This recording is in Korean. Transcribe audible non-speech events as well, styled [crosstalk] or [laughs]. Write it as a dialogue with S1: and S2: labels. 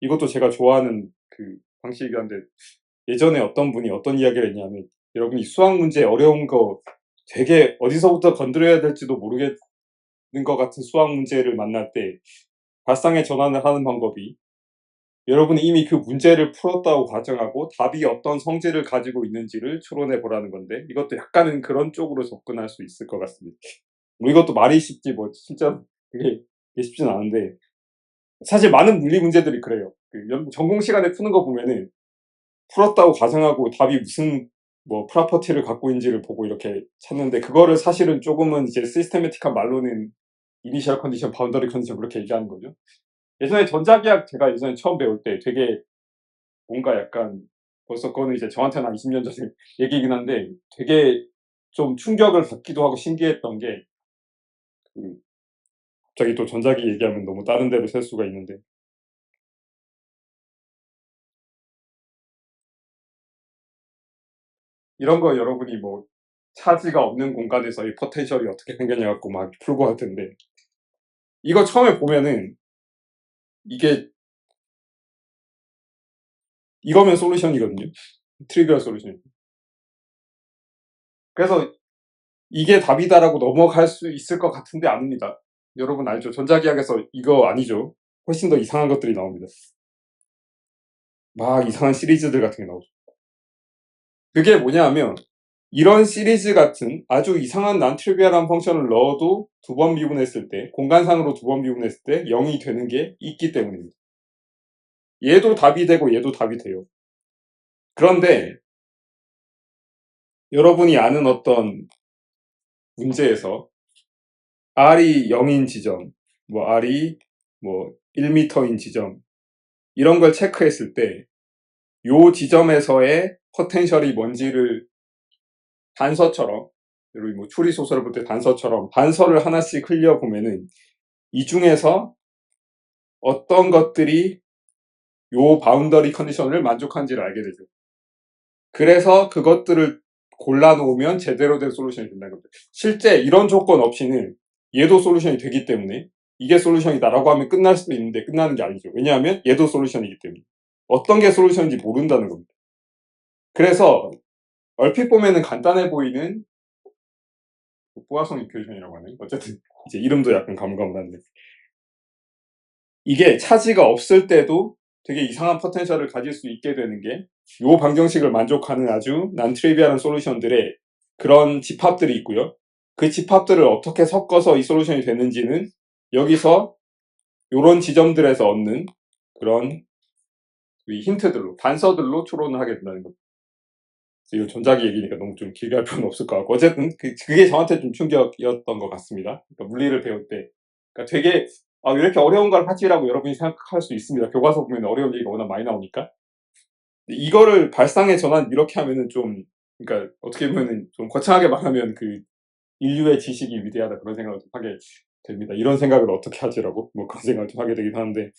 S1: 이것도 제가 좋아하는 그 방식이긴 한데 예전에 어떤 분이 어떤 이야기를 했냐면 여러분 이 수학 문제 어려운 거 되게 어디서부터 건드려야 될지도 모르겠는 것 같은 수학 문제를 만날 때 발상의 전환을 하는 방법이 여러분이 이미 그 문제를 풀었다고 가정하고 답이 어떤 성질을 가지고 있는지를 추론해 보라는 건데 이것도 약간은 그런 쪽으로 접근할 수 있을 것 같습니다. 뭐 이것도 말이 쉽지 뭐 진짜 그게 쉽진 않은데 사실 많은 물리 문제들이 그래요. 그 연- 전공 시간에 푸는 거 보면은 풀었다고 가정하고 답이 무슨 뭐 프로퍼티를 갖고 있는지를 보고 이렇게 찾는데 그거를 사실은 조금은 이제 시스테매틱한 말로는 이니셜 컨디션, 바운더리 컨디션 그렇게 얘기하는 거죠. 예전에 전자기학 제가 예전에 처음 배울 때 되게 뭔가 약간 벌써 그거는 이제 저한테는 한 20년 전에 [laughs] 얘기이긴 한데 되게 좀 충격을 받기도 하고 신기했던 게 그, 갑자기 또 전자기 얘기하면 너무 다른 데로 셀 수가 있는데 이런 거 여러분이 뭐 차지가 없는 공간에서 이 포텐셜이 어떻게 생겼냐 갖고 막 풀고 할 텐데 이거 처음에 보면은 이게 이거면 솔루션이거든요. 트리비얼 솔루션. 그래서 이게 답이다라고 넘어갈 수 있을 것 같은데 아닙니다. 여러분 알죠? 전자기학에서 이거 아니죠. 훨씬 더 이상한 것들이 나옵니다. 막 이상한 시리즈들 같은 게 나오죠. 그게 뭐냐 하면 이런 시리즈 같은 아주 이상한 난트리비얼한 펑션을 넣어도 두 번 미분했을 때 공간상으로 두 번 미분했을 때 0이 되는 게 있기 때문입니다. 얘도 답이 되고 얘도 답이 돼요. 그런데 여러분이 아는 어떤 문제에서 R이 0인 지점, 뭐 R이 뭐 1m인 지점 이런 걸 체크했을 때 요 지점에서의 포텐셜이 뭔지를 단서처럼 여러분 뭐 추리 소설을 볼 때 단서처럼 단서를 하나씩 흘려 보면은 이 중에서 어떤 것들이 요 바운더리 컨디션을 만족한지를 알게 되죠. 그래서 그것들을 골라 놓으면 제대로 된 솔루션이 된다는 겁니다. 실제 이런 조건 없이는 얘도 솔루션이 되기 때문에 이게 솔루션이다라고 하면 끝날 수도 있는데 끝나는 게 아니죠. 왜냐하면 얘도 솔루션이기 때문에 어떤 게 솔루션인지 모른다는 겁니다. 그래서 얼핏 보면은 간단해 보이는 보아성 이퀘이션이라고 하네. 어쨌든 [laughs] 이제 이름도 약간 가물가물한데 이게 차지가 없을 때도 되게 이상한 포텐셜을 가질 수 있게 되는 게요 방정식을 만족하는 아주 난 트리비얼한 솔루션들의 그런 집합들이 있고요. 그 집합들을 어떻게 섞어서 이 솔루션이 되는지는 여기서 요런 지점들에서 얻는 그런 이 힌트들로 단서들로 추론을 하게 된다는 겁니다. 이거 전자기 얘기니까 너무 좀 길게 할 필요는 없을 것 같고 어쨌든 그, 게 저한테 좀 충격이었던 것 같습니다. 그러니까 물리를 배울 때 그러니까 되게 아, 왜 이렇게 어려운 걸 하지라고 여러분이 생각할 수 있습니다. 교과서 보면 어려운 얘기가 워낙 많이 나오니까 이거를 발상의 전환 이렇게 하면은 좀 그러니까 어떻게 보면은 좀 거창하게 말하면 그 인류의 지식이 위대하다 그런 생각을 좀 하게 됩니다. 이런 생각을 어떻게 하지라고 뭐 그런 생각을 좀 하게 되긴 하는데